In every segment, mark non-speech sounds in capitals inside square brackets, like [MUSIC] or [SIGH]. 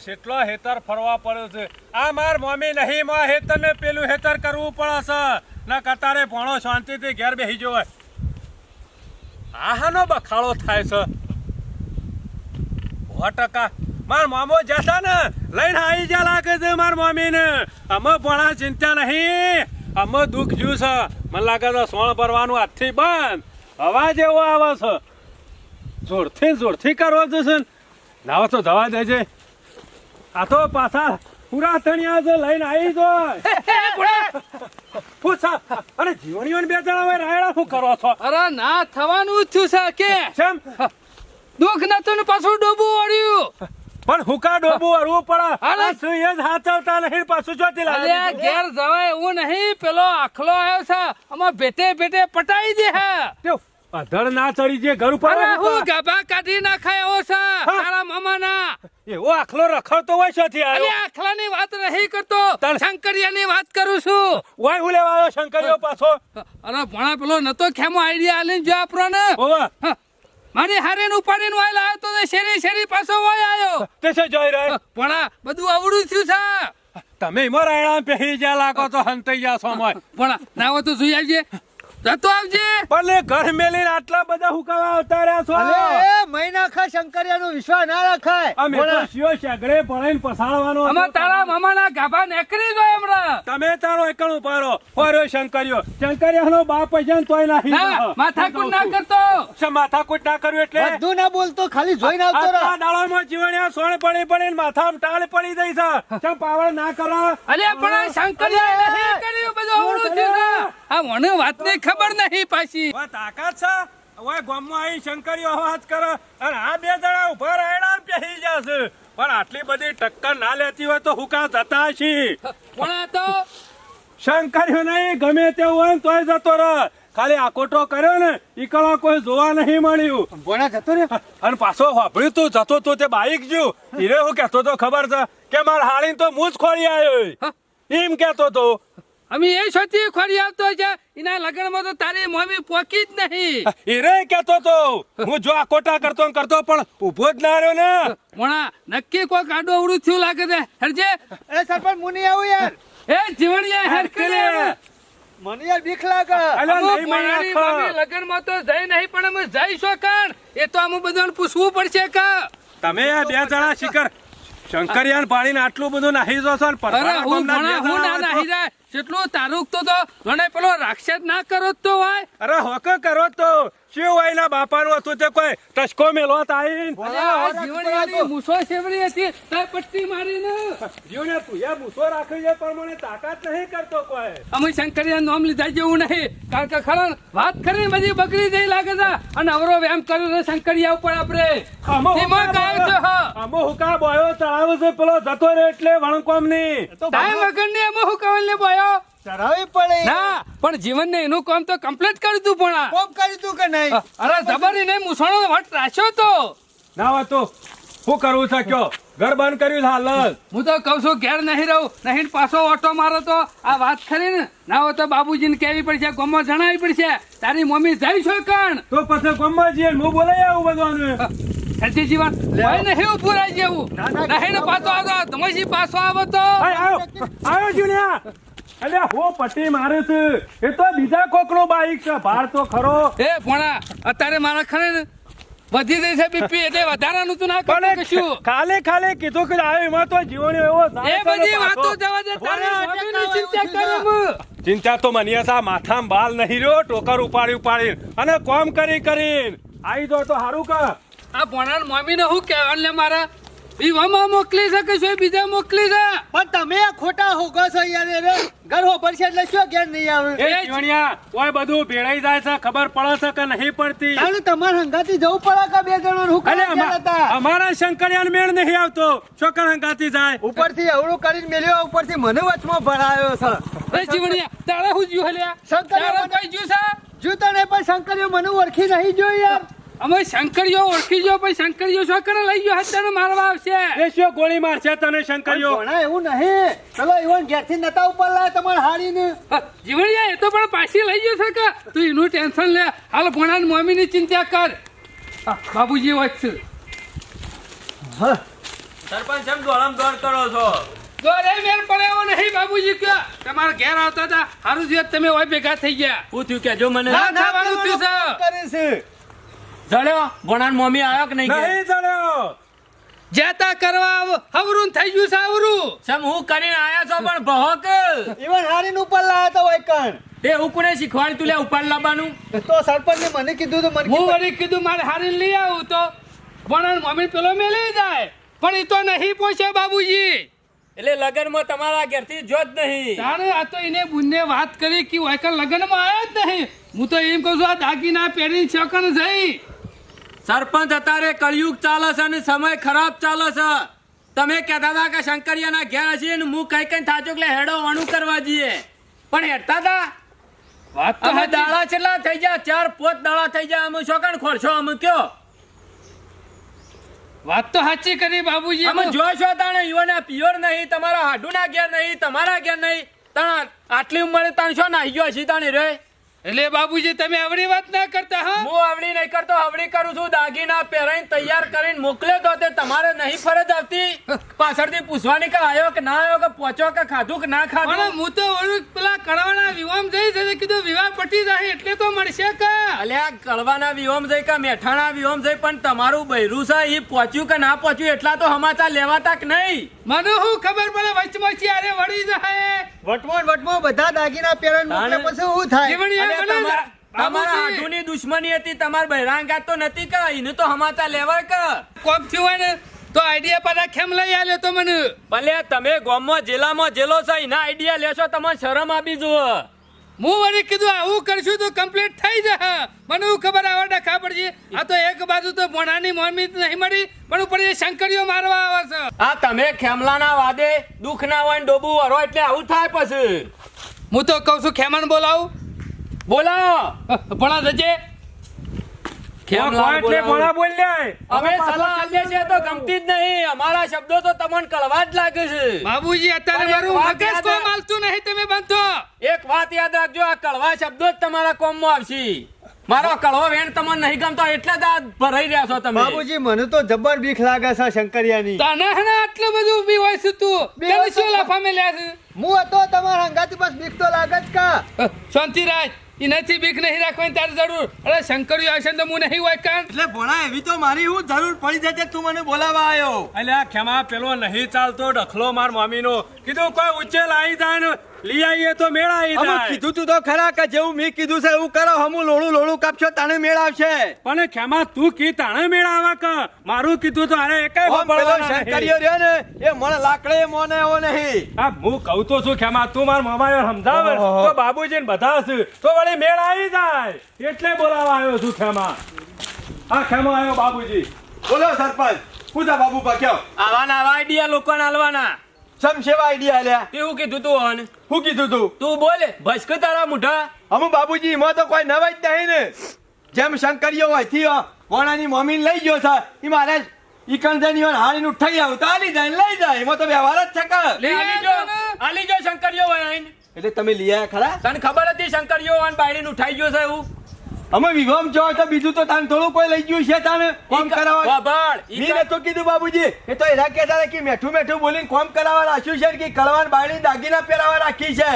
આ એટલો હેતર ફરવા પડ્યો છે. આ માર મમ્મી નહીં, માં હેતર ને પેલું હેતર કરવું પડે છે ના, કતારે ભણો શાંતિથી ઘેર બેસી જોવે આહાનો હાનો બખાડો થાય છે. સો ટકા. માર મામો જશે ને, લઈને આવી જા લાગે છે માર મમ્મી ને અમે ભણા ચિંતા નહીં. અમે દુઃખ જ્યું છે મને લાગે છે સોણ ભરવાનું હાથથી બંધ. અવાજ એવો આવે છે. જોરથી જોરથી કરવો જશે ને. લાવો તો જવા દેજે. આ તો પાછા પૂરા તણિયા જો લઈને આવી જો પૂછા અરે જીવણીઓને બે જણા હોય રાયડા શું કરો છો? અરે ના થવાનું જ થયું છે કે? કેમ? દુઃખ નતું ને પાછું ડૂબું વળ્યું પણ હુકા ડોબું વળવું પડે અરે! શું એ જ ચાલતા નહીં પાછું અરે લાગે ઘેર જવાય એવું નહીં પેલો આખલો આવ્યો છે આમાં ભેટે ભેટે પટાઈ દે હે. અધડ ના ચડી જે ઘર ઉપર હું ગભા કાઢી નાખાય એવો છે તારા મામાના. એવો આખલો રખડતો હોય છોથી અરે આવ્યો આખલાની વાત નહીં કરતો શંકરિયાની વાત કરું છું. વાય હું લેવા આવ્યો શંકરિયો પાછો? અરે ભણા પેલો નતો ખેમો આઈડિયા આલીને જો આપરો ને મારી હારીને ઉપાડીને વાય લાયો તો શેરી શેરી પાછો વાય આયો. તે છે જોઈ રહ્યો. ભણા બધું આવડું થયું છે. તમે એમાં રાયડા પહેરી જ્યાં લાગો તો હંતઈ જા છો મોય ભણા નાવો તો જોઈ આવજે. જતો આવજે. પણ ઘર મેલીને આટલા બધા હુકાવા આવતા રહ્યા છો. અલે મહિના ખા શંકરિયાનો વિશ્વાસ ના રખાય. અમે તો શિયો શેગડે પડાઈને પસાડવાનો હતો. તારા મામાના ગાભા નેકરી જોય હમણાં. તમે તારો એકણ ઉપાડો. ફર્યો શંકરીઓ શંકરિયાનો બાપ છે તોય ના માથાકૂટ ના કરતો. છે માથાકૂટ ના કર્યું એટલે? બધું ના બોલતો ખાલી જોઈ આવતો આટલા રહો દાડામાં જીવણિયા સોણ પડી પડી માથામાં ટાળ પડી દઈ છે. પાવર ના કરો? અરે પણ શંકરિયા નહીં કર્યું બધું છે. આ મને વાતની ખબર નહીં પાછી. તાકાત છે? હવે ગામમાં આવી શંકરીઓ અવાજ કરે અને આ બે જણા ઊભા રહેલા ને પહેરી જશે પણ આટલી બધી ટક્કર ના લેતી હોય તો હુકા જતા છી પણ આ તો? શંકરીઓ નહીં ગમે તેવું હોય ને તોય જતો રહ. ખાલી આકોટો કર્યો ને ઈ કોઈ જોવા નહીં મળ્યું. ભોણા જતો રે અને પાછો વાપર્યું તું જતો તો તે બાઈક જ્યું. હીરે હું કહેતો તો ખબર છે કે માર હાળીને તો હું જ ખોળી આવ્યો એમ કહેતો તો. અમે એ સોચી ખોરી આવતો છે એના લગ્નમાં તો તારી મમ્મી પોકી જ નહીં. હીરે કેતો તો. હું જો આકોટા કરતો ને કરતો પણ ઊભો જ ના રહ્યો ને. મોણા નક્કી કોઈ ગાડું અવડું થયું લાગે છે. હરજે? એ સરપંચ મુની આવું યાર. એ જીવણિયા હેર કરે મને યાર બીક લાગે. અલા, નહીં મને મારી લગનમાં લગ્નમાં તો જઈ નહીં પણ અમે જઈશું કણ? એ તો આમ બધાને પૂછવું પડશે કે. તમે આ બે જણા શિખર શંકરિયાન પાડીને આટલું બધું નાહી જો છો ના હોય તો- તો પેલો રાક્ષસ ના કરો તો હોય. અરે હોક કરો તો. શિવ વાયના બાપાનું હતું તે કોઈ ટચકો મેલો તાઈન જીવણિયાની મૂછો સેવરી હતી. તાર પટ્ટી મારીને. જીવને તું એ મૂસો રાખી છે પણ મને તાકાત નહીં કરતો કોઈ. અમે શંકરિયા નામ લીધા જેવું નહીં. કારણ કે ખરા વાત કરી બધી બગડી જઈ લાગે છે. અને અવરો વ્યાયામ કર્યો છે શંકરિયા ઉપર આપણે. હુકા કાયો છે હા. આમો હુકા બોયો ચડાવે છે પેલો જતો રે એટલે વણકોમની ટાઈમ વગર ને અમો હું કવલ ને બોયો ચડાવી પડે. ના પણ જીવન ને એનું કામ તો કમ્પ્લીટ કરી તું પણ કોમ કરી તું કે નહીં? અરે જબરી નહીં મૂછાણો વટ રાખ્યો તો. ના વાતો તો શું કરવું છે કયો? ઘર બંધ કર્યું છે હાલ હું તો કઉ છું ઘેર નહીં રહું નહીં પાછો ઓટો મારો તો. આ વાત ખરી ને? ના હોય તો બાબુજીને કહેવી પડશે ગમો જણાવી પડશે. તારી મમ્મી જાય છો કણ? તો પછી ગમવા જઈએ હું બોલાઈ આવું બધું હજી જીવન હોય નહીં ઉભું પૂરાઈ જેવું ના, ના, નહીં પાછો આવતો તમે પાછો આવો તો? આવ્યો જુનિયા અલ્યા હો પટ્ટી મારે છે. એ તો બીજા કોકનો બાઈક છે. ભાર તો ખરો. એ પોણા અત્યારે મારા ખરે ને વધી ગઈ છે બીપી એટલે વધારાનું તું ના કરે કશું ખાલે ખાલે કીધું કે આવે એમાં તો જીવન એવો એ બધી વાતો જવા દે તારે ભોળા, ચિંતા કરું ચિંતા તો મને સા માથામાં બાલ નહીં રહ્યો ટોકર ઉપાડી ઉપાડી અને કોમ કરી કરી આવી દો તો હારું કા આ ભણાર મમ્મીને હું કહેવાનું લે મારા વિવામાં મોકલી શકે છે બીજા મોકલી છે? પણ તમે ખોટા હોગો છો યાર રે. ઘર હોબર છે એટલે શું ઘેર નહીં આવે? એ જીવણિયા ઓય બધું ભેળાઈ જાય છે ખબર પડે છે કે નહીં પડતી? તાણે તમાર હંગાતી જવું પડે કે બે જણો હું ગયા હતા અમારા શંકરિયાન મેળ નહીં આવતો. છોકરા હંગાતી જાય? ઉપરથી અવળું કરીને મેલ્યો ઉપરથી મને વચમાં ભરાયો છે. એ જીવણિયા તારે હું જ્યું હલ્યા? શંકર તારે કઈ જ્યું છે? જો તને પણ શંકરિયો મને ઓળખી નહીં જોઈ યાર. અમે શંકરિયો ઓળખી જો પછી શંકરિયો શું કરે લઈ ગયો હત્યાનો મારવા આવશે. એ શું ગોળી મારશે તને શંકરિયો ભણા એવું નહીં. ચલો ઈવન ઘેરથી નતા ઉપર લાય તમારે હાડીને. જીવણિયા એ તો પણ પાછી લઈ ગયો છે કે? તું એનું ટેન્શન લે. હાલ ભોણાની મમ્મીની ચિંતા કર. બાબુજી વાત છે. સરપંચ એમ દોડમ દોડ કરો છો. પડે એવો નહીં બાબુજી કયો તમારા ઘેર આવતા હતા સારું થયું તમે હોય ભેગા થઈ ગયા. શું થયું કેજો મને. ના ના થયું છે. કરે છે જડ્યો? ભણાન મમ્મી આવ્યો કે નહીં? નહીં જળ્યો જેતા કરવા હવરું થઈ ગયું છે હવરું. સમ હું કરીને આયા છો પણ ભહોક ઈવન હારીને ઉપર લાયા તો હોય કણ. તે હું કોને શીખવાડી તું લે ઉપર લાવવાનું. તો સરપંચે મને કીધું તો મને હું કીધું. કીધું મારે હારીન લઈ આવું તો. પણ મમ્મી પેલો મેલી જાય. પણ એ તો નહીં પહોંચે બાબુજી. એટલે લગનમાં તમારા ઘેરથી જો જ નહીં. તારે આ તો એને બુનને વાત કરી કે વાયકર લગ્નમાં આવ્યા જ નહીં. હું તો એમ કહું છું આ દાગીના પહેરીને ચોકન જઈ. સરપંચ અત્યારે કળિયુગ ચાલે છે અને સમય ખરાબ ચાલે છે. તમે કહેતા હતા કે શંકરિયાના ઘેર હશે ને હું કઈ કઈ થાચો એટલે હેડો વણું કરવા જઈએ. પણ હેડતા હતા? અમે. દાડા છેલ્લા થઈ ગયા ચાર પોત દાડા થઈ ગયા. અમે શોકણ ખોરશો? અમે કયો? વાત તો સાચી કરી બાબુજી અમે જોશો તાણે યુવાના પિયોર નહીં તમારા હાડુના ઘેર નહીં તમારા ઘેર નહીં. તણ આટલી ઉંમરે તણ શો નાહી ગયો હશે તાણી રે. એટલે બાબુજી તમે આવડી વાત ના કરતા હા? હું આવડી નહીં કરતો આવડી કરું છું. દાગીના પહેરાઈને તૈયાર કરીને મોકલે તો તે તમારે નહીં ફરજ આવતી. પાછળથી પૂછવાની કે આવ્યો કે ના આવ્યો કે પહોંચો કે ખાધું કે ના ખાધું? હું તો ઓલું પેલા કળવાના વિવામ જઈ છે કીધું વિવાહ પટી જાય એટલે તો મળશે કે? અલ્યા કળવાના વિવામ જઈ કે મેઠાણા વિવામ જઈ પણ તમારું બૈરું છે એ પહોંચ્યું કે ના પહોંચ્યું એટલા તો સમાચાર લેવાતા કે નહીં? મને શું ખબર પડે વચમાં આરે વળી જાય? વટમાં વટમો બધા દાગીના પહેરણ મોકલે પછી શું થાય? તમારા તમારા દુશ્મની હતી તમારા બહેરાંગાત તો નથી કે એને તો હમાતા લેવા કે કોક થયું હોય ને તો આઈડિયા પાછા કેમ લઈ આલ્યો તો મને? ભલે તમે ગામમાં જેલામાં જેલો છો એના આઈડિયા લેશો તમને શરમ આપી જુઓ. હું વળી કીધું આવું કરશું તો કમ્પ્લીટ થઈ જશે. મને હું ખબર આવડે ખબર છે આ તો એક બાજુ તો ભણાની મમ્મી જ નહીં મળી પણ ઉપર એ શંકરીઓ મારવા આવે છે. આ તમે ખેમલાના વાદે દુખ ના હોય ડોબું વરો એટલે આવું થાય પછી. હું તો કહું છું ખેમણ બોલાવું. બોલાવો. ભણા જજે ખેમલાને એટલે ભણા બોલ્યા અમે સલાહ આપીએ છીએ તો ગમતી જ નહીં. અમારા શબ્દો તો તમને કળવા જ લાગે છે. બાબુજી અત્યારે મારું મગજ યાદ કોઈ નહીં તમે બંધો. એક વાત યાદ રાખજો આ કળવા શબ્દો જ તમારા કોમમાં આવશે. મારો કળવો વેણ તમને નહીં ગમતો એટલે જ આ ભરાઈ રહ્યા છો તમે. બાબુજી મને તો જબર બીક લાગે છે શંકરિયાની. તને હે આટલું બધું બી હોય છે તું? હોય શું છે. મેલ્યા છે? હું હતો તમારા હંગાથી બસ બીક તો લાગે જ કા. અ, શાંતિરાજ એનાથી બીક નહીં રાખવાની તારે જરૂર. અરે શંકર આવશે ને તો હું નહીં હોય કાન. એટલે ભણા એવી તો મારી હું જરૂર પડી જશે તું મને બોલાવા આવ્યો અલ્યા ખેમા પેલો નહીં ચાલતો ડખલો માર મમ્મીનો કીધું કોઈ ઉચ્ચેલ આવી જાય ને લઈ આવીએ તો મેળ આવી અમે જાય. કીધું તું તો ખરા કે જેવું મેં કીધું છે એવું કરો હમું લોળું લોળું કાપશો તાણે મેળ આવશે. પણ ખેમા તું કી તાણે મેળ આવે કે? મારું કીધું તો અરે એકેય પેલો સાંભળવાના રહ્યો ને એ મને લાકડે મોને એવો નહીં. આ હું કહું તો છું ખેમા તું માર મામા સમજાવે. તો બાબુજી ને બધા છે તો વળી મેળ આવી જાય. એટલે બોલાવા આવ્યો છું ખેમા. આ ખેમા આવ્યો બાબુજી. બોલો સરપંચ પૂજા બાબુ પાક્યો આવાના આવા આઈડિયા લોકોને આલવાના. સમ સેવા આઈડિયા આલ્યા. કેવું કીધું તું હન? હું કીધું તું? તું બોલે ભસક તારા મુઠા અમુ બાબુજી એમાં તો કોઈ નવાઈ જ નહીં ને. જેમ શંકરીયો હોયથી વણાની મમ્મી લઈ ગયો છે. એ મારે ઈ કણજની હોય હાડીને ઉઠાઈ આવું. તો આલી જાય ને લઈ જાય. એમાં તો વ્યવહાર જ છે લઈ લે આલી જો આલી જો શંકરિયો હોય એટલે તમે લઈ આયા ખરા? તને ખબર હતી શંકરિયો બાયડી નું ઉઠાઈ ગયો છે એવું? અમે વિવામ જો તો બીજું તો તાન થોડું કોઈ લઈ ગયું છે તાને? કોમ કરાવવા વાભાળ, ઈ તો કીધું બાબુજી એ તો એના કહેતા હતા કે મેઠું મેઠું બોલીને કોમ કરાવવા રાખ્યું છે કે કળવાન બાળી દાગીના પહેરાવા રાખી છે?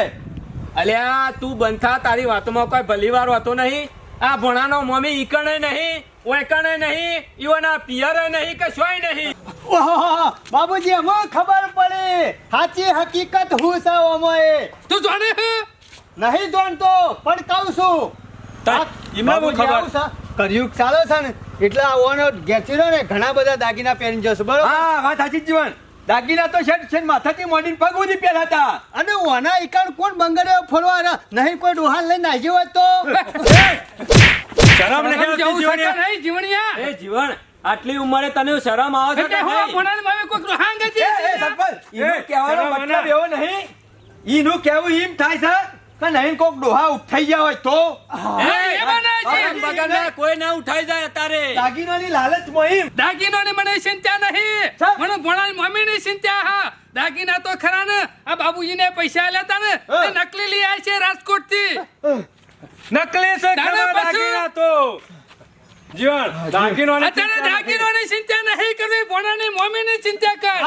અલ્યા તું બંધ તારી વાતોમાં કોઈ ભલીવાર વાતો નહીં. આ ભણાનો મમ્મી ઈકણે નહીં ઓકણે નહીં ઈવના પિયરે નહીં કે શોય નહીં. ઓહો બાબુજી અમે ખબર પડે. સાચી હકીકત હું છે ઓમોએ તું જાણે નહીં જાણતો પણ કહું છું. એમાં હું ખબર? આવું છે, છે ને? એટલે આ ઘેરથી ને ઘણા બધા દાગીના પહેરીને જશે બરોબર? હા વાત સાચી જીવન. દાગીના તો શેઠ છે માથાથી મોડીને પગ સુધી પહેરાતા અને ઓના ઈકાણ કોણ બંગડે ફરવા નહીં કોઈ ડોહાન લઈને નાહી હોય તો? શરમ નહીં આવતી જવું જીવણીયા? શકતા નહીં, જીવણિયા. એ જીવન આટલી ઉંમરે તને શરમ આવે છે કે હું નહીં? ભણાની કોઈક રોહાંગ જ એ, એ, છે. સરપંચ એ, કહેવાનો મતલબ એવો નહીં. ઈનું કહેવું એમ થાય છે. કે નહીં કોક ડોહા ઉઠાઈ ગયા હોય તો. ના કોઈ ના ઉઠાઈ જાય અત્યારે. દાગીનાની લાલચમાં એમ. દાગીનોની મને ચિંતા નહીં. મને મને ભણાની મમ્મીની ચિંતા હા. દાગીના તો ખરા ને. આ બાબુજીને પૈસા લેતા ને. નકલી લઈ આવ્યા છે રાજકોટથી નકલી છે ના, ના, દાગીના તો. જીવન દાગીનો અત્યારે દાગીનોની ચિંતા નહીં કરવી ભણાની મમ્મીની ચિંતા કર.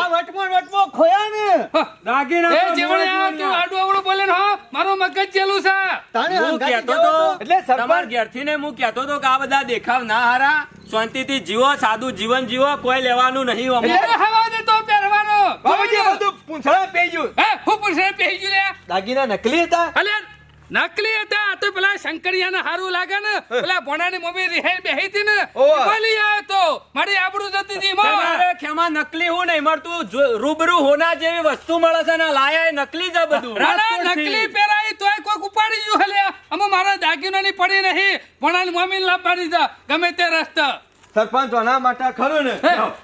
દાગીના એ જીવન આ તું આડું અવળું બોલે ને હો મારો મગજ ચેલું છે. તાણે હું કહેતો તો. એટલે તમારા ઘેરથી ને હું કહેતો તો કે આ બધા દેખાવ ના હારા. શાંતિથી જીવો સાદું જીવન જીવો કોઈ લેવાનું નહીં અમે. એટલે હવા દે તો પહેરવાનો. બાબુજી બધું પૂંછડા પેઈ ગયું. હે હું પૂંછડા પહેરી લે દાગીના નકલી હતા? અલે નકલી હતા. તો પેલા શંકરિયાને હારું લાગે ને. પેલા ભોણાની મમ્મી રિહાઈ બેહી હતી ને. બોલી આવ્યો તો. મારી આબરૂ જતી હતી અરે ખેમા નકલી હું નહીં જો- રૂબરૂ હોના જેવી વસ્તુ મળે છે ને લાયા નકલી જ બધું. રાણા નકલી પહેરાય તોય કોઈક ઉપાડી ગયું હલ્યા અમે મારા દાગીનાની પડી નહીં. ભોણાની મમ્મી લાભ દીધા. ગમે તે રસ્તા. સરપંચ આના માટે ખરું ને?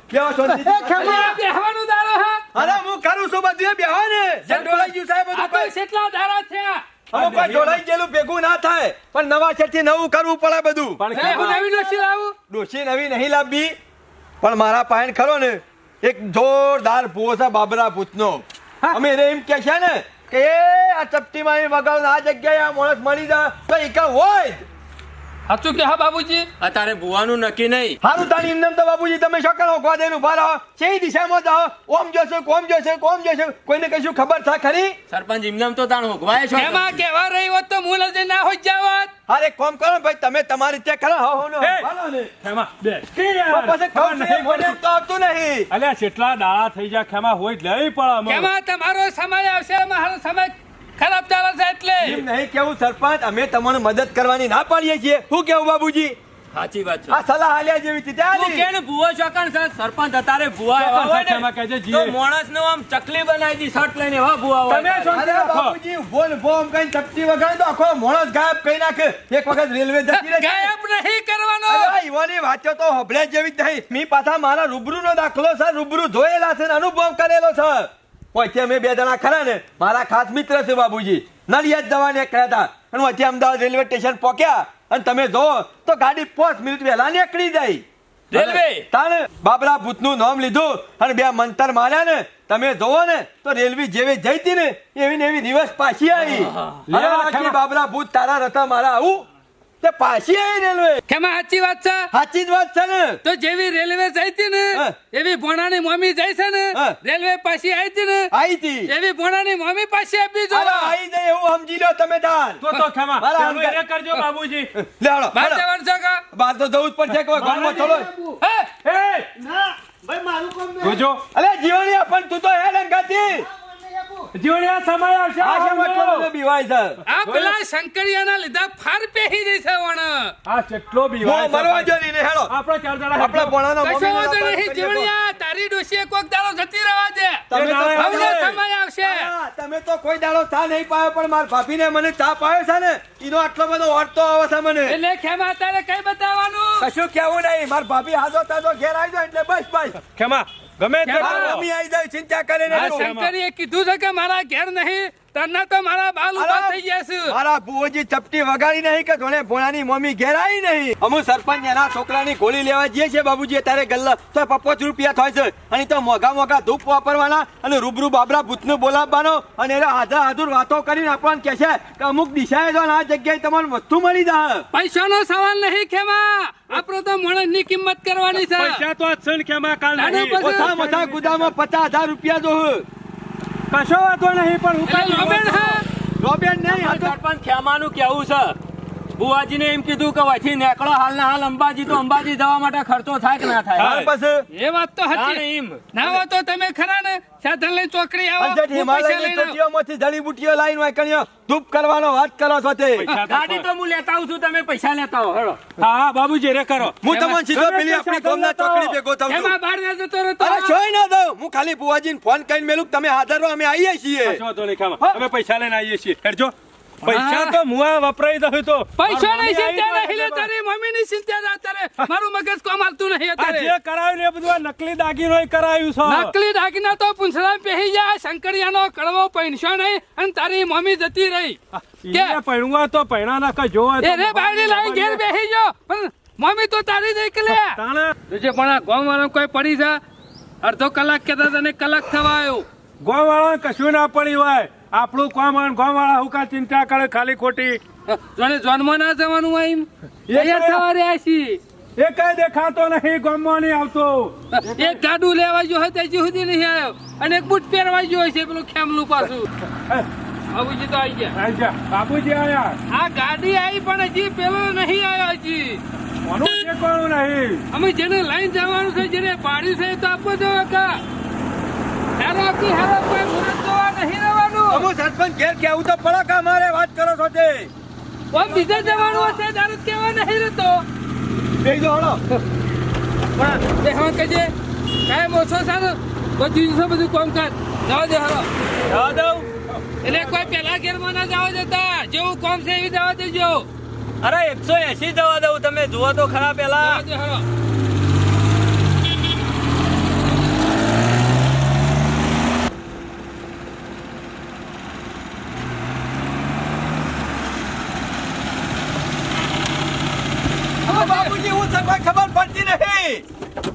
કેવો છો ખેમા. બેહવાનું દારો હા. અરે હું કરું છું બધું બેહો ને. જંડોળાઈ ગયું સાહેબ બધું કેટલા દારા થયા? અમુક કોઈ ઢોળાઈ ગયેલું ભેગું ના થાય પણ નવા છેડથી નવું કરવું પડે બધું. પણ નવી ડોશી લાવું? ડોશી નવી નહીં લાવવી પણ મારા પાયણ ખરો ને એક જોરદાર ભૂવો છે બાબરા ભૂતનો. અમે રે એમ કે છે ને કે એ આ ચપટીમાં વગર આ જગ્યાએ આ માણસ મળી જાય તો એક હોય. સાચું કે હા બાબુજી? અત્યારે ભુવાનું નક્કી નહીં. હારું તારી એમને તો બાબુજી તમે શકલો ગોદેનું ઊભા રહો છે દિશામાં જાઓ. ઓમ જોશે કોમ જોશે કોમ જોશે. કોઈને કશું ખબર છે ખરી? સરપંચ એમનેમ તો તાણ હોગવાય છો. એમાં કેવા રહી હોત તો હું લજે ના હોય જાવત અરે કોમ કરો ભાઈ તમે તમારી રીતે કરો હો હો નો. ખેમા, બે. કે યાર, પછી ખબર નહીં મને તો આવતું નહીં. અલ્યા કેટલા દાડા થઈ જાય ખેમા હોય જ નહીં પણ અમે. તમારો સમય આવશે મારો સમય ખરાબ ચાલે છે એટલે. એમ નહીં કેવું સરપંચ? અમે તમને મદદ કરવાની ના પાડીએ છીએ. શું કેવું બાબુજી? સાચી વાત છે. આ સલાહ આલ્યા જેવી છે ત્યાં ત્યાંની. કે ને ભુવો ચોકન છે? સરપંચ અત્યારે ભુવા હોય ને કહેજે તો જીએ. માણસ નો આમ ચકલી બનાવી દી શર્ટ લઈને. વા ભૂવા હોય. તમે શાંતિ રાખો. બાપુજી ઊભો ને કઈ ચપટી વગાડે તો આખો માણસ ગાયબ કઈ નાખે. એક વખત રેલવે જતી રહે ગાયબ નહીં કરવાનો. અરે ઈવાની વાતો તો હબળે જેવી જ નહીં. મી પાછા મારા રૂબરૂ નો દાખલો છે. રૂબરૂ જોયેલા છે ને અનુભવ કરેલો છે. ઓયથી અમે બે જણા ખરા ને મારા ખાસ મિત્ર છે બાબુજી નડિયાદ જવા નીકળ્યા હતા અને ઓયથી અમદાવાદ રેલવે સ્ટેશન પહોંચ્યા અને તમે જો તો ગાડી પાંચ મિનિટ વહેલા નીકળી જાય. રેલવે? તાણે બાબરા ભૂતનું નામ લીધું અને બે મંતર માર્યા ને તમે જોવો ને તો રેલવે જેવી જઈ હતી ને એવી ને એવી દિવસ પાછી આવી. બાબરા ભૂત તારા રતા મારા આવું તે પાછી આવી રેલવે. કેમાં સાચી વાત છે? સાચી જ વાત છે ને. તો જેવી રેલવે જઈતી ને. એવી ભોણાની મમ્મી જાય છે ને રેલવે પાછી આવી હતી ને આઈ હતી એવી ભોણાની મમ્મી પાછી આપી જો. આઈ જાય એવું સમજી લો તમે તાર. તો તો ખેમા અંગત- એ કરજો બાબુજી. લેડો બાર. જવાનું છે કા? બાર તો જવું જ પડશે કોઈ ઘરમાં થોડો. હે? એ ના ભાઈ મારું કામ જોજો. અલે જીવણી પણ તું તો હે લંકાથી જીવણિયા સમય આવશે. આ સમય કેટલો બીવાય છે? આ પેલા શંકરિયાના લીધા ફાર પેહી રહી છે વણ. આ કેટલો બીવાય છે. મરવા જો ને હેડો આપણે ચાર જણા આપણે. ભણાનો કશો વાંધો નહીં જીવણિયા તારી ડોશીએ કોક દાડો જતી રહેવા દે. તમે તો હવે. સમય આવશે. તમે તો કોઈ દાડો ચા નહીં પાયો પણ મારા ભાભીને મને ચા પાયો છે ને એનો આટલો બધો ઓટતો આવે છે મને. એટલે ખેમા તારે કઈ બતાવવાનું? કશું કેવું નહીં. મારા ભાભી હાજો તાજો ઘેર આવી જાય એટલે બસ બસ. ખેમા ગમે તે રમી. આવી જાય ચિંતા કરીને. શંકરીએ કીધું છે કે મારા ઘેર નહીં તરના તો મારા બાલ ઊભા થઈ ગયા છે. મારા બુઓજી ચપટી વગાડી નહીં કે જોણે ભોણાની મમ્મી ઘેર આવી નહીં. અમુ સરપંચ એના છોકરાની ગોળી લેવા જઈએ છે બાબુજી તારે ગલ્લા તો પપ્પોચ રૂપિયા થાય છે. અને તો મોઘા મોઘા ધૂપ વાપરવાના અને રૂબરૂ બાબરા ભૂતનું બોલાવવાનો અને એને હાજર હાજર વાતો કરીને આપણને કહે છે કે અમુક દિશાએ જો આ જગ્યાએ તમને વસ્તુ મળી જાય. પૈસાનો સવાલ નહીં ખેમા. આપણો તો માણસની કિંમત કરવાની છે. પૈસા તો છે ખેમા કાલ નહીં. ઓછા મોટા ગુદામાં પચાસ હજાર રૂપિયા જો કશો વાંધો નહીં પણ હું રોબેન નહીં સરપંચ ખેમાનું કેવું છે. બુવાજીને એમ કીધું કે વહીથી હાલ ના હાલ અંબાજી તો અંબાજી જવા માટે ખર્ચો થાય કે ના થાય? પછી? એ વાત તો હતી એમ. ના હોય તો તમે ખરા ને સાધન લઈ ચોકડી આવો પૈસા હિમાલયની. ચોટીઓમાંથી જડીબુટ્ટીઓ લાઈન કણ્યો ધૂપ કરવાનો વાત કરો છો તે. ગાડી તો હું લેતા આવું છું તમે પૈસા લેતા આવો હેડો. હા હા બાબુજી રે કરો. હું તમને સીધો તમે પેલી આપણી ગામના ચોકડી ભેગો થાઉં છું. એમાં બહાર ના જતો રહેતો અરે છોય ના દઉં. હું ખાલી બુવાજીને ફોન કરીને મેલું તમે હાજર રહો અમે આવીએ છીએ. છો તો લેખામાં અમે પૈસા લઈને આવીએ છીએ. હેડજો. પૈસા તો મુઆ વપરાઈ દઉં તો. પૈસા નહીં ચિંતા નહીં લે તારી મમ્મી ની ચિંતા ના તારે. મારું મગજ કોમ હાલતું નહીં અત્યારે. જે કરાવ્યું ને બધું નકલી દાગીનો કરાયું છે. નકલી દાગીના તો પૂંછડા પહેરી જાય શંકરિયાનો કડવો પૈણસો નહીં અને તારી મમ્મી જતી રહી. કે પૈણવા તો પૈણા ના કઈ જોવા એ રે બાયડી લાઈ ઘેર બેહી જો પણ મમ્મી તો તારી તાણે. જોજે પણ આ ગામ વાળા કોઈ પડી છે? અડધો કલાક કેતા તને કલાક થવા આવ્યો. ગામ વાળા કશું ના પડી હોય. આપણું કોમ ગોળ વાળા હુકા ચિંતા કરે ખાલી ખોટી. જોને જોનમાં ના જવાનું હોય એમ? તૈયાર થવા રહ્યા છીએ. એ કઈ દેખાતો નહીં ગામમાં નહીં આવતો. એક ગાડું લેવા જો હોય ત્યાં સુધી નહીં આવ્યો. અને એક બૂટ પહેરવા ગયો છે પેલું ખેમલું પાછું. બાબુજી તો આવી ગયા. આઈ જા. બાપુજી આયા. આ ગાડી આવી પણ હજી પેલો નહીં આવ્યો હજી. કોનું ઠેકાણું નહીં? અમે જેને લાઈન જવાનું છે જેને પાડ્યું છે તો આપો જો કા. હેરો કોઈ નહીં રહેવાનું. અમુ સરપંચ ઘેર કેવું તો પડે કે અમારે વાત કરો છો તે ઓમ બીજે જવાનું હશે તારે કેવા નહીં રહેતો. બેજો હળો. પણ તે હા કહેજે કાંઈ ઓછો ને બધું છે બધું કામ કર. જવા દે હાલો જવા દઉં એટલે કોઈ પેલા ઘેરમાં ના જવા દેતા. જેવું કામ છે એવી જવા દેજો. અરે એકસો એસી જવા દઉં તમે જુઓ તો ખરા પેલા જવા દે હાલો હવે બાપુજી હું સરપંચ ખબર પડતી નહીં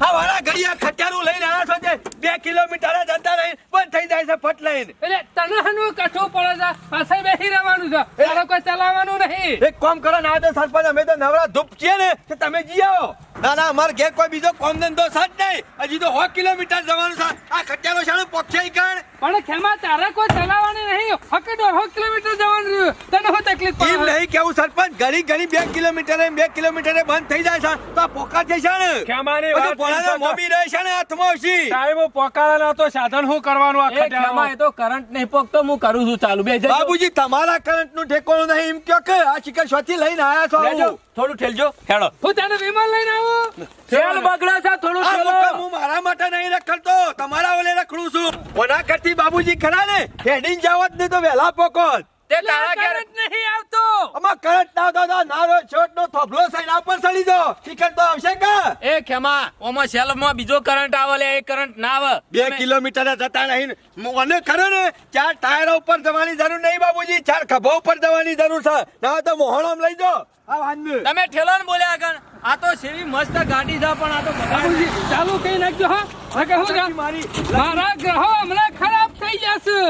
આ વાળા ઘડિયા ખટારું લઈને આવ્યા છો બે કિલોમીટર જતા રહી બંધ થઈ જાય છે ફટ લઈને. એટલે તને હનવું કઠું પડે છે? પાસે બેસી રહેવાનું છે. તારે કોઈ ચલાવવાનું નહીં. એક કામ કરો ના તો સરપંચ અમે તો નવરા ધૂપ છીએ ને કે તમે જી આવો. ના ના અમારે ઘેર કોઈ બીજો કોમ ધંધો છે જ નહીં. હજી તો સો કિલોમીટર જવાનું છે. આ ખટારો શાળો પોક્ષાઈ કણ પણ ખેમા તારે કોઈ ચલાવવાની નહીં. ફક્ત દોઢો કિલોમીટર જવાનું રહ્યું? તને હું તકલીફ એમ પડે નહીં કેવું સરપંચ ઘડી ઘડી બે કિલોમીટર બે કિલોમીટર બંધ થઈ જાય છે. તો આ પોકાર થઈ છે ને ખેમાની વાત પોલાના મોમી રહે છે ને હાથમાં આવશી સાહેબ પોકાળાના તો સાધન શું કરવાનું આ એ એ તો કરંટ નહીં પોકતો હું કરું છું ચાલુ. બે બાબુજી તમારા કરંટનું ઠેકોણું નહીં એમ કયો કે આ શિખર શોથી લઈને આયા છો લેજો, થોડું ઠેલજો હેડો હું તને વિમાન લઈને આવું? તેલ બગડે છે થોડું ઠેલો. હું મારા માટે નહીં રખડતો તમારા ઓલે રખડું છું. ઓના કરતી બાબુજી ખરા ને? હેડીન જાવ જ નહીં તો વેલા પોકો. જ. તે તારા કરંટ નહીં આવતો. આમાં કરંટ ના નારો છોટ નો થોભલો સાઈડ પર ચડી દો શિખર તો આવશે કા? એ ખેમા ઓમાં શેલ્ફમાં બીજો કરંટ આવે લે એ કરંટ ના આવે. બે કિલોમીટર જતા નહીં. મને ખરો ને ચાર ટાયરો ઉપર જવાની જરૂર નહીં બાબુજી ચાર ખભા ઉપર જવાની જરૂર છે. ના તો મોહણમ લઈ જો આ વાંધો તમે ઠેલો ને બોલ્યા આગળ. આ તો સેવી મસ્ત ગાડી છે પણ આ તો બાબુજી ચાલુ કઈ નાખજો હા? લગે હું મારી મારા ગ્રહો હમણાં ખરાબ થઈ જશે.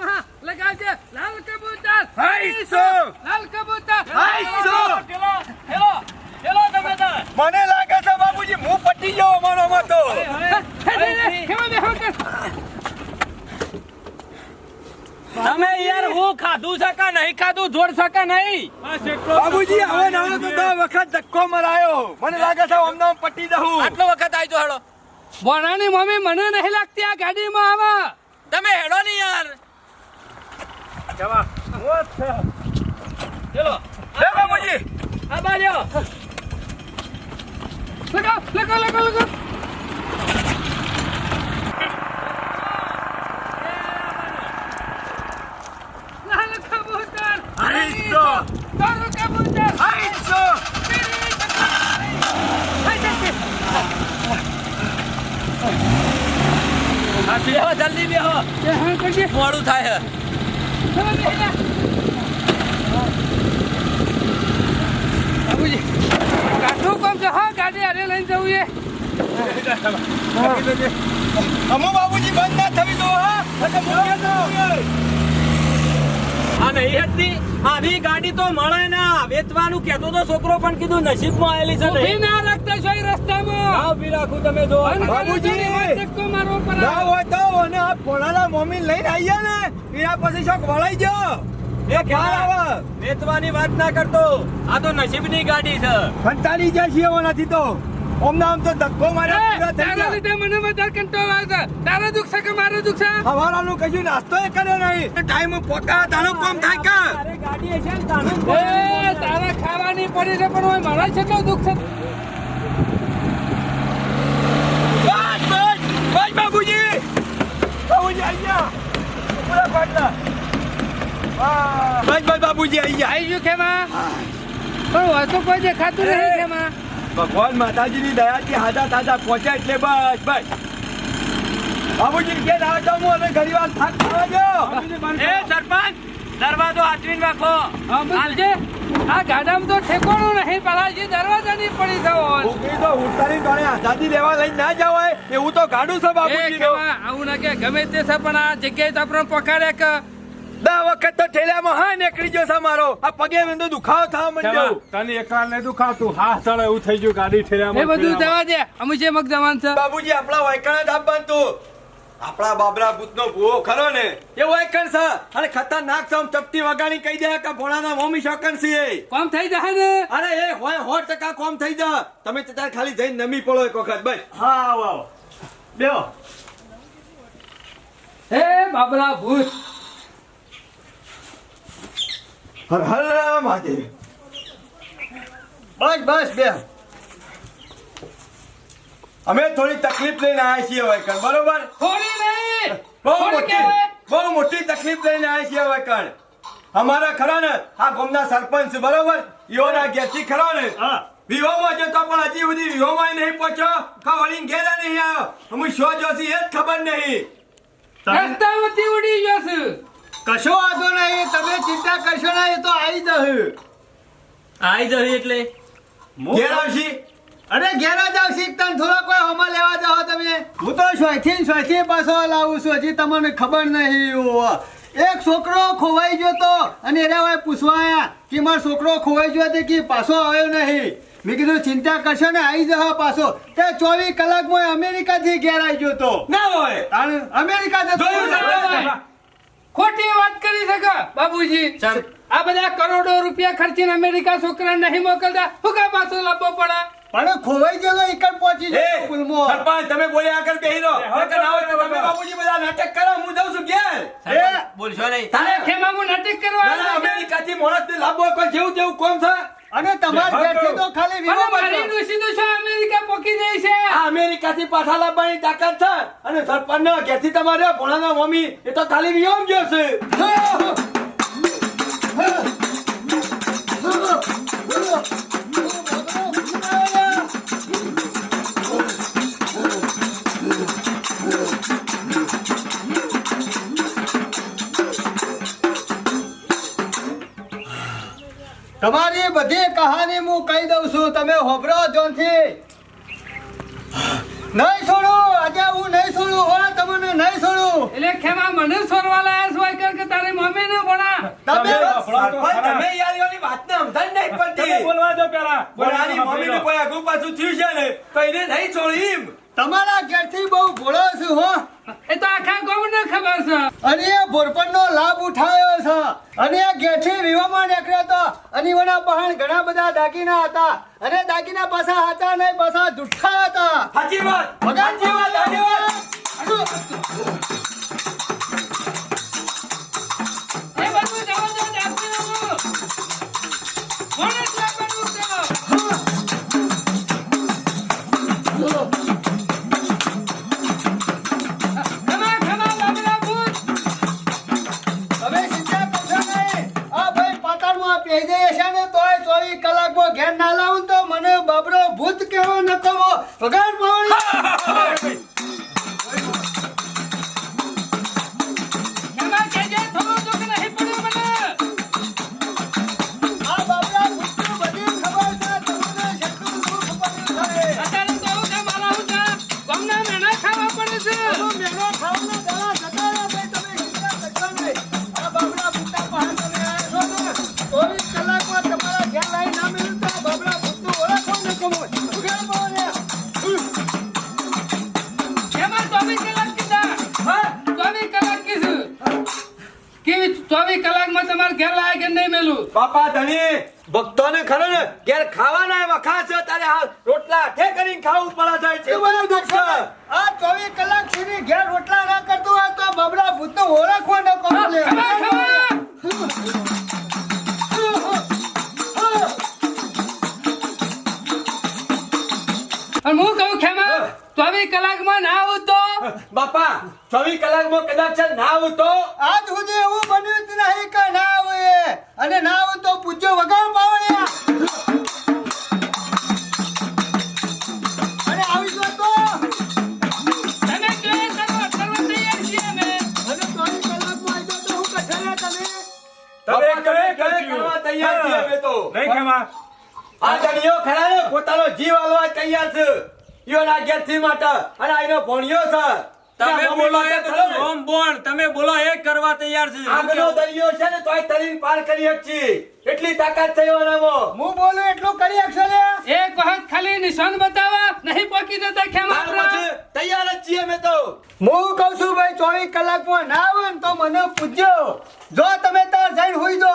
હા લગાવજે. લાલ કબૂતર. હાઈસો! લાલ કબૂતર. હાઈસો! ઠેલો ઠેલો ઠેલો તમે. મને લાગે છે બાબુજી હું પટી ગયો અમારો માં તો કેમ બે હા કર તમે યાર હું ખાધું છે કે નહીં ખાધું? જોડ છે કે નહીં? બાબુજી હવે નાનો તો દસ વખત ધક્કો મરાયો. મને લાગે છે અમને પટી દઉં આટલો વખત આવજો હેડો. ભણાની મમ્મી મને નહીં લાગતી આ ગાડીમાં આવા. તમે હેડો નહીં યાર. જવા. ચલો. લે બાબુજી આ બાજુ લગાવ લગાવ લગાવ લગાવ લાલ કબૂતર હાઈસો! લાલ કબૂતર હાઈસો! બેહો જલ્દી બેહો એ હા કરજે મોડું થાય ચલો બેસી જા. બાબુજી કાઠું કામ છે હા ગાડી હારે લઈને જવું એ અમો બાબુજી બંધ ના થવી દો. હા અને હતી. આવી ગાડી તો મળે ના. વેચવાનું કેતો તો છોકરો પણ કીધું નસીબમાં આવેલી છે ઊભી ના રાખતા છો એ રસ્તામાં. ના ઊભી રાખું તમે જો. બાબુજી! ધક્કો મારવો પડે. ના હોય તો અને આ પોણાના મમ્મી લઈને આયા ને એના પછી શોખ વળાઈ ગયો. એ ખ્યાલ આવે. વેચવાની વાત ના કરતો. આ તો નસીબની ગાડી છે. કંટાળી જાય છે નથી તો. ઓમને આમ તો ધક્કો માર્યા એ, પૂરા થઈ તારા લીધે મને વધારે કંટાળો આવે છે. તારો દુઃખ છે કે મારો દુખ છે? હવારાનું કશું નાસ્તો એ કરે નહીં. ટાઈમ પોકા તારો કામ થાય કે? અરે ગાડી છે એ તારા ખાવાની પડી છે પણ ઓય મારા કેટલો દુઃખ છે. બસ બસ બસ બાબુજી બાબુજી ગયા. પૂરા પાટલા. બસ બસ બાબુજી ગયા. આવી ગયું ખેમા? પણ વાતો કોઈ દેખાતું નહીં ખેમા. ભગવાન માતાજીની દયાથી હાજા તાજા પહોંચ્યા એટલે બસ બસ. બાબુજી કે ના તો હું અને ઘણી વાર થાક થવા ગયો. એ સરપંચ દરવાજો હાચવીને રાખો. હા આ ગાડામાં તો ઠેકોણું નહીં પલાજી દરવાજાની પડી જવો ઉકરી તો ઉતારી તોડે આઝાદી લેવા લઈ ના જવાય એવું તો ગાડું છે એ બાબુજી આવું ના કે ગમે તે છે પણ આ જગ્યાએ તો આપણે પકડે કે દસ વખત તો ઠેલામાં હા નીકળી ગયો છે મારો. આ પગે મેં તો દુખાવો થવા માંડ્યો. તને એકવાર ને દુખાવતું? હા ચડે એવું થઈ ગયું ગાડી એ બધું. જવા દે. અમે જે મગ જવાન છે. બાબુજી આપણા વાયકણા જ આપવાનું તું. આપણા બાબરા ભૂતનો ભૂવો ખરો ને? એ વાયકણ છે. અને ખતરનાક છે ચપટી વગાડી કહી દે કે ભોળાના મોમી શોકન છે કોમ થઈ જાય ને? અરે એ હોય સો ટકા કોમ થઈ જા. તમે તાર ખાલી જઈને નમી પડો એક વખત બસ. હા આવો આવો. બેહો. હે બાબરા ભૂત. હર હર મહાદેવ. બસ બસ બે. અમે થોડી તકલીફ લઈને આવ્યા છીએ વાયકણ બરોબર? થોડી નહીં. બહુ મોટી બહુ મોટી તકલીફ લઈને આવ્યા છીએ વાયકણ અમારા ખરા ને આ ગોમના સરપંચ બરોબર? ઈઓના ઘેરથી ખરા ને. હા. વિહોમાં જતો પણ હજી સુધી વિહોમાં નહીં પહોંચ્યો. કા વળીને ઘેરા નહીં આવ્યો. અમે શો જોશી એ જ ખબર નહીં. રસ્તા ઉડી ગયો છું કશો વાંધો નહીં તમે ચિંતા કરશો ના એ તો આવી જશે આવી જશે એટલે? ઘેર આવશી? અરે ઘેર જ આવશે તને થોડો કોઈ હોમાં લેવા જાઓ તમે. હું તો ને શોખી પાછો લાવું છું હજી તમને ખબર નહીં. એક છોકરો ખોવાઈ ગયો તો અને એને હવે પૂછવા આયા કે મારો છોકરો ખોવાઈ ગયો તે કે પાછો આવ્યો નહીં. મેં કીધું ચિંતા કરશો ને આવી જશે પાછો. તે ચોવીસ કલાકમાં અમેરિકાથી ઘેર આવી ગયો તો. ના હોય. અમેરિકા જતો ખોટી વાત કરી શકે બાબુજી. આ બધા કરોડો રૂપિયા ખર્ચીને અમેરિકા છોકરા નહીં મોકલતા. હું કા પાછો લાવવો પડે? પણ ખોવાઈ ગયેલો એકલ પહોંચી એ ગયો સરપંચ તમે બોલ્યા આગળ બેહી રહો નકર આવો તમે બાપુજી બધા નાટક કરો હું જાઉં છું ઘેર. એ, બોલશો નહીં. તારે ખેમા હું નાટક કરવા. અમેરિકાથી માણસને લાવવો કોઈ જેવું તેવું કોમ છે? અને તમારા ઘેરથી તો ખાલી અને વિવો મારી બનતો. તો છે અમેરિકા પોકી જાય છે આ અમેરિકાથી પાછા લાવવાની તાકાત છે અને સરપંચના ઘેરથી તમારે ભોળાના મમ્મી એ તો ખાલી વિયોમ ગયો છે તમારી બધી કહાની હું કહી દઉં છું તમે હોભરો જોનથી. નહીં છોડું આજે હું નહીં છોડું હો તમને નહીં છોડું. એટલે ખેમા મને છોડવા લાયા છો કર કે તારી મમ્મી ને ભણા તમે તમે યાર વાત ને સમજણ નહીં પડતી બોલવા દો પેલા. બોલાની મમ્મી ને કોઈ આગુ પાછું થયું છે ને તો એને નહીં છોડી તમારા ઘેરથી બહુ ભોળો છું હો. એ તો આખા ગામને ખબર છે. અને એ ભોરપણનો લાભ ઉઠાવ્યો છે. અને એ ગેઠી વિવામાં નીકળ્યો હતો અને એના પહાણ ઘણા બધા દાગીના હતા. અને દાગીના પાછા હતા નહીં પાછા જુઠ્ઠા હતા. સાચી વાત. સાચી વાત સાચી વાત. એ બધું જવા દો જાગતી ઘેર ના લાવું તો મને બાબરો ભૂત કેવો નતો પગાર પાવડી કહું ખેમા ચોવીસ કલાકમાં ના આવું તો બાપા ચોવીસ કલાકમાં કદાચ ના આવું તો? આજ સુધી એવું બન્યું જ નહીં કે ના આવે અને ના આવું તો પૂછજો વગર પાવડ્યા અને આવી ગયો તો? તમે તૈયાર છીએ અમે? અને ચોવીસ કલાકમાં આવી ગયો તો હું કહેશે તમે? તમે કહે કહે કરવા તૈયાર છીએ અમે તો. નહીં ખેમા. આ ધણીઓ ખરા પોતાનો જીવ આલવા તૈયાર છે. ઈઓના ઘેરથી માટે. અને આઈનો ભણ્યો છે. તમે બોલો એ ખરો બોણ તમે બોલો એ કરવા તૈયાર છે. આગનો દરિયો છે ને તોય તરીન પાર કરી શકશી. એટલી તાકાત છે એનામાં હું બોલું એટલું કરી શકશો ને? એક વખત ખાલી નિશાન બતાવા નહીં પોકી દેતા ખેમા તૈયાર જ છીએ અમે તો. હું કહું છું ભાઈ ચોવીસ કલાકમાં ના આવે ને તો મને પૂછજો. જો તમે તાર જઈને હોઈ દો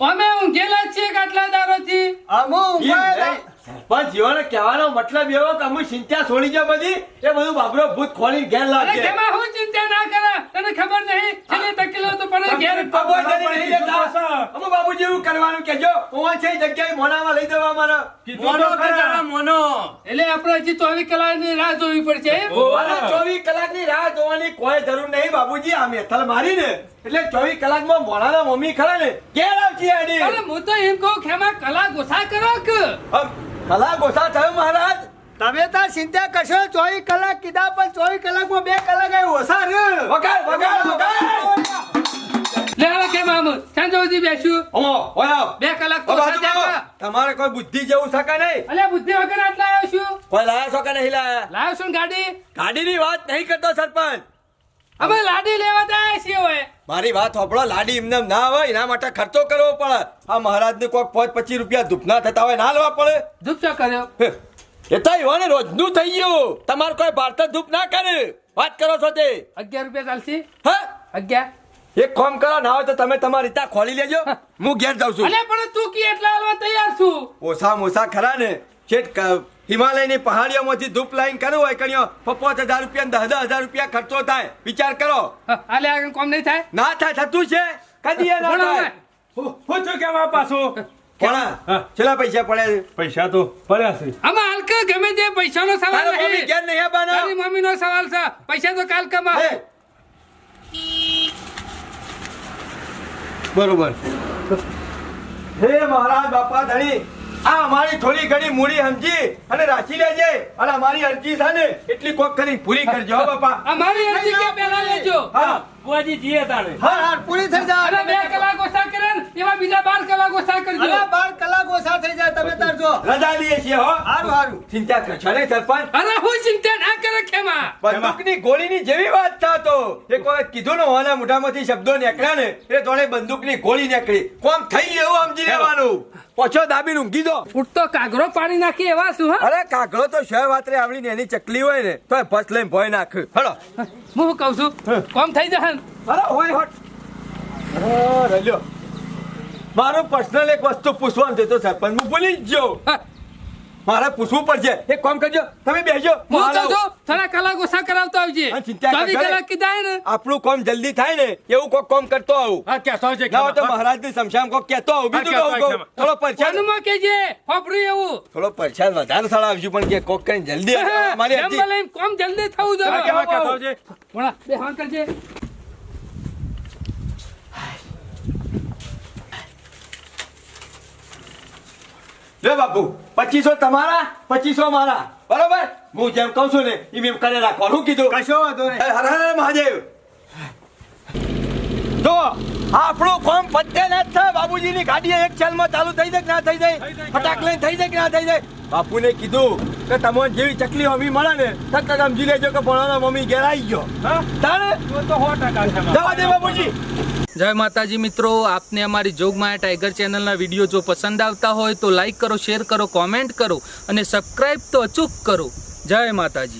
અમે ઊંઘેલા જ છીએ કાટલા દારોથી અમુ ઊંઘાયેલા. પણ જીવન કહેવાનો મતલબ એવો કે અમે ચિંતા છોડી જાય બધી એ બધું બાબરો ભૂત ખોલી ઘેર લાગે ખેમા હું ચિંતા ના કરે તને ખબર નહીં? છેલ્લે ટકેલો તો પડે ઘેર ખબર નહીં લેતા. અમે બાબુજી એવું કરવાનું કેજો હું છે જગ્યાએ મોનામાં લઈ દેવા મારો. મોનો કરા મોનો. એટલે આપણે હજી ચોવીસ કલાકની રાહ જોવી પડશે. ચોવીસ કલાકની રાહ જોવાની કોઈ જરૂર નહીં બાબુજી આ મેથલ મારી ને એટલે ચોવીસ કલાકમાં મોડાના મમ્મી ખરા ને. ઘેર આવશે અરે હું તો એમ કહું ખેમા કલા ગોસા કરો કે? કલા ગોસા થયો મહારાજ? તમે તો ચિંતા કરશો ચોવીસ કલાક કીધા પણ ચોવીસ કલાકમાં બે કલાક એ ઓછા રહ્યો વગાડ વગાડ વગાડ! લે હવે ખેમા આમ સાંજે સુધી બેસ્યું ઓમો ઓય બે કલાક તો. કા. તમારે કોઈ બુદ્ધિ જેવું શકે નહીં. અલે બુદ્ધિ વગર આટલા આવ્યો છું? કોઈ લાયા છો કે નહીં લાયા? લાયો છું ગાડી? ગાડીની વાત નહીં કરતો સરપંચ. અમે લાડી લેવા જાય છીએ હવે. મારી વાત હોપડો લાડી એમને ના હોય એના માટે ખર્ચો કરવો પડે. આ મહારાજને કોઈક પાંચ પચીસ રૂપિયા ધૂપના થતા હોય ના લેવા પડે. ધૂપ ચો કર્યો એ તો એવાને રોજનું થઈ ગયું. તમારે કોઈ ભારત ધૂપ ના કરે. વાત કરો છો તે. અગિયાર રૂપિયા ચાલશે? હા? અગિયાર? એક કામ કરો ના હોય તો તમે તમારી રીતા ખોલી લેજો. હું. ઘેર જાઉં છું. અલે પણ તું કી એટલા હાલવા તૈયાર છું? ઓછા મોસા ખરા ને. છેટ હિમાલયની પહાડીઓમાંથી ધૂપ લાઈન કરવું હોય કણ્યો પપ્પાસ હજાર રૂપિયા દસ દસ હજાર રૂપિયા ખર્ચો થાય. વિચાર કરો. આલે આગળ કોમ નહીં થાય? ના થાય થતું છે. કદી એ ના થાય. હું છું કેવા પાછું? કોણા? છેલ્લા પૈસા પડે પૈસા તો પડ્યા છે. આમાં હાલ ગમે તે પૈસાનો સવાલ નહીં ઘેર નહીં? તારી મમ્મીનો સવાલ છે. પૈસા તો કાલ કમા હે. બરોબર. હે મહારાજ બાપા ધણી. આ અમારી થોડી ઘણી મૂડી સમજી અને રાખી લેજે. અને અમારી અરજી છે ને એટલી કોક કરી પૂરી કરજો બાપા. અમારી અરજી કે પહેલા લેજો? હા. બુઆજી જીએ તાણે હા હા પૂરી થઈ જાય. અને બે કલાક ઓછા કરે એવા બીજા બાર કલાક ઓછા કરજો. અરે બાર કલાક ઓછા થઈ જાય તમે તારજો રજા લઈએ છીએ હો. હારું હારું. ચિંતા કરશો ને સરપંચ? અરે હું ચિંતા ના કરે ખેમા. બંદૂકની ગોળીની જેવી વાત થતો એક વખત કીધું ને હોના મોઢામાંથી શબ્દો નીકળ્યા ને એટલે તોડે બંદૂકની ગોળી નીકળી. કોમ થઈ એવું સમજી લેવાનું. પોછો દાબીને ઊંઘી દો ઉઠતો કાગરો પાણી નાખી એવા શું અરે કાગરો તો શહેર વાતરે આવડી ને એની ચકલી હોય ને તો ફસ લઈને ભોય નાખ. હળો હું કહું છું? કોમ થઈ જશે. અરે હોય હોટ. અરે રલ્યો મારું પર્સનલ એક વસ્તુ પૂછવાનું છે તો સરપંચ હું ભૂલી જ ગયો મારે પૂછવું પડશે. એક કામ કરજો. તમે બેસજો હું કહું થોડા કલાક ઓછા કરાવતો આવજે. ચોવીસ કલાક કીધા ને. આપણું કામ જલ્દી થાય ને એવું કોક કામ કરતો આવું. હા કહેતો છે ના તો મહારાજની સમશામ કોક કહેતો આવું. બીજું કહું થોડો પરસાદમાં કેજે ફોફડું એવું. થોડો પરસાદ વધારે સારા આવજો પણ કે કોક કરીને જલ્દી [LAUGHS] મારી કોમ જલ્દી થવું જોઈએ. ભણા, બે હા કરજે લે બાપુ પચીસો તમારા પચીસો મારા. બરોબર? હું જેમ કહું છું ને એમ એમ કરે રાખવાનું કીધું? કશો વાંધો નહીં. હર હર મહાદેવ. જો આપણું કોમ પત્તે ના થાય. બાબુજીની ગાડી એક ચાલમાં ચાલુ થઈ જાય કે ના થઈ જાય? ફટાક લઈને થઈ જાય કે ના થઈ જાય? બાપુને કીધું કે તમને જેવી ચકલી મમ્મી મળે ને તરત સમજી લેજો કે ભણવાનો મમ્મી ઘેર આવી ગયો. જવા દે બાબુજી જય માતાજી મિત્રો આપને અમારી જોગમાયા ટાઈગર ચેનલના વીડિયો જો પસંદ આવતા હોય તો લાઈક કરો શેર કરો કોમેન્ટ કરો અને સબસ્ક્રાઈબ તો અચૂક કરો. જય માતાજી.